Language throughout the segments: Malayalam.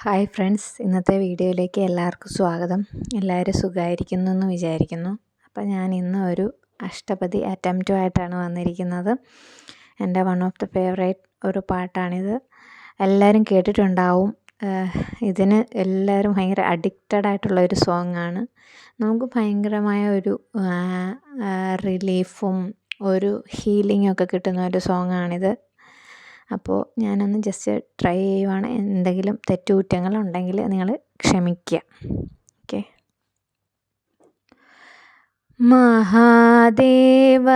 ഹായ് ഫ്രണ്ട്സ് ഇന്നത്തെ വീഡിയോയിലേക്ക് എല്ലാവർക്കും സ്വാഗതം. എല്ലാവരും സുഖമായിരിക്കുന്നു എന്ന് വിചാരിക്കുന്നു. അപ്പോൾ ഞാൻ ഇന്ന് ഒരു അഷ്ടപതി അറ്റംപ്റ്റുമായിട്ടാണ് വന്നിരിക്കുന്നത്. എന്റെ വൺ ഓഫ് ദ ഫേവറേറ്റ് ഒരു പാട്ടാണിത്. എല്ലാവരും കേട്ടിട്ടുണ്ടാവും. ഇതിന് എല്ലാവരും ഭയങ്കര അഡിക്റ്റഡ് ആയിട്ടുള്ള ഒരു സോങ് ആണ്. നമുക്ക് ഭയങ്കരമായ ഒരു റിലീഫും ഒരു ഹീലിംഗ് ഒക്കെ കിട്ടുന്ന ഒരു സോങ്ങാണിത് അപ്പോൾ ഞാനൊന്ന് ജസ്റ്റ് ട്രൈ ചെയ്യുവാണ്. എന്തെങ്കിലും തെറ്റുകുറ്റങ്ങളുണ്ടെങ്കിൽ നിങ്ങൾ ക്ഷമിക്കുക. ഓക്കെ മഹാദേവ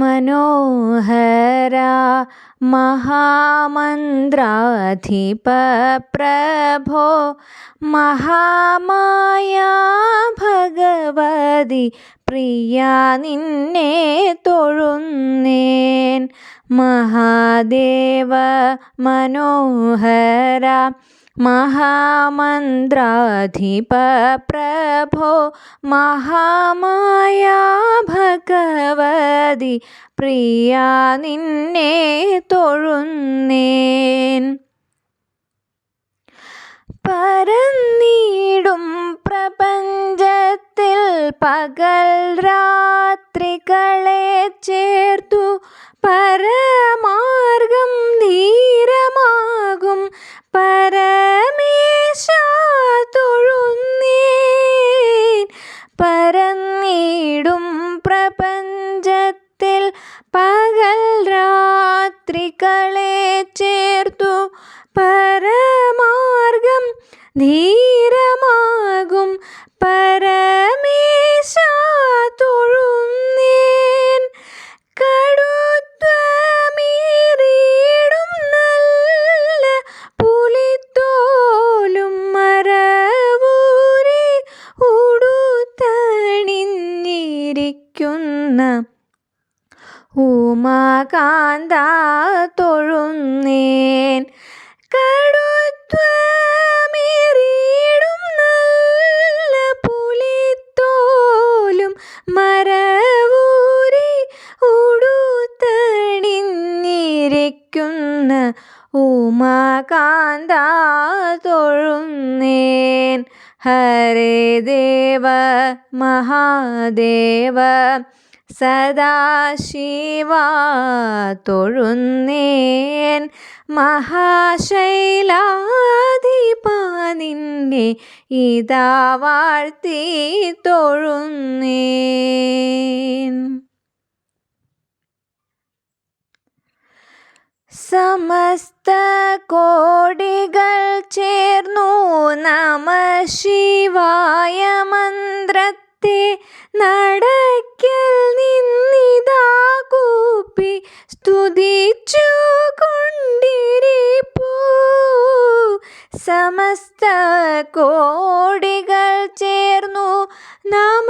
മനോഹര മഹാമന്ത്രാധിപ പ്രഭോ മഹാമായ ഭഗവതി പ്രിയ നിന്നെ തൊഴുന്നേൻ. മഹാദേവ മനോഹര മഹാമന്ത്രാധിപ പ്രഭോ മഹാമായ ഭഗവതി പ്രിയ നിന്നെ തൊഴുന്നേൻ. പരന്നീടും പകൽ രാത്രികളെ ചേർത്തു പരമാർഗം ധീരമാകും. പരമേശ തൊഴുന്നേൻ പരന്നീടും പ്രപഞ്ചത്തിൽ. പകൽ രാത്രികളെ ചേർത്തു പരമാർഗം ധീരമാകും ഉമാകാന്ത തൊഴുന്നേൻ. കടുത്വമേറിയിടും നല്ല പുലിത്തോലും മരവൂരി ഉടുത്തണിഞ്ഞിരിക്കുന്ന ഉമാകാന്ത തൊഴുന്നേൻ. ഹരേ ദേവ മഹാദേവ സദാശിവ തൊഴുന്നേൻ മഹാശൈലാധിപ നിന്നെ ഇതാ വാഴ്ത്തി തൊഴുന്നേൻ. സമസ്ത കോടികൾ ചേർന്നു നമ ശിവായ മന്ത്രത്തെ നടക്കൽ സമസ്ത കോടികൾ ചേർന്നു നമ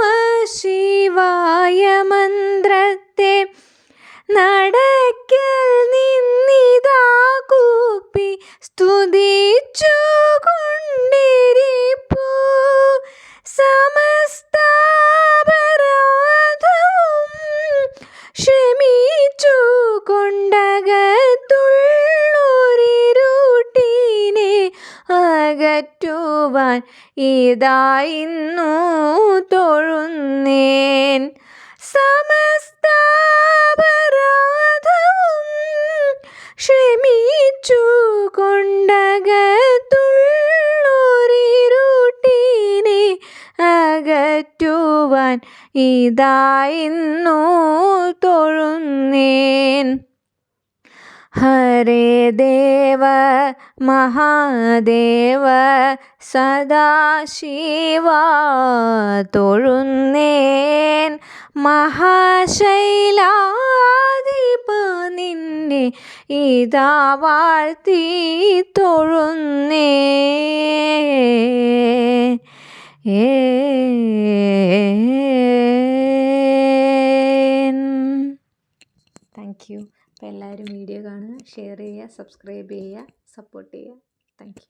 ശിവായ മന്ത്രത്തെ നടക്കൽ അകറ്റുവാൻ ഇതായിന്നു തൊഴുന്നേൻ. സമസ്ത ക്ഷമിച്ചു കൊണ്ടകത്തുള്ളൊരിരുട്ടിനെ അകറ്റുവാൻ ഇതായിന്നു തൊഴുന്നേൻ. ഹരേ ദേവ മഹാദേവ സദാശിവ തൊഴുന്നേൻ. മഹാശൈലാധിപ നിന്നെ ഇതാ വാഴ്ത്തി തൊഴുന്നേ ഏ താങ്ക് യു അപ്പോൾ എല്ലാവരും വീഡിയോ കാണുക ഷെയർ ചെയ്യുക സബ്സ്ക്രൈബ് ചെയ്യുക സപ്പോർട്ട് ചെയ്യുക. താങ്ക്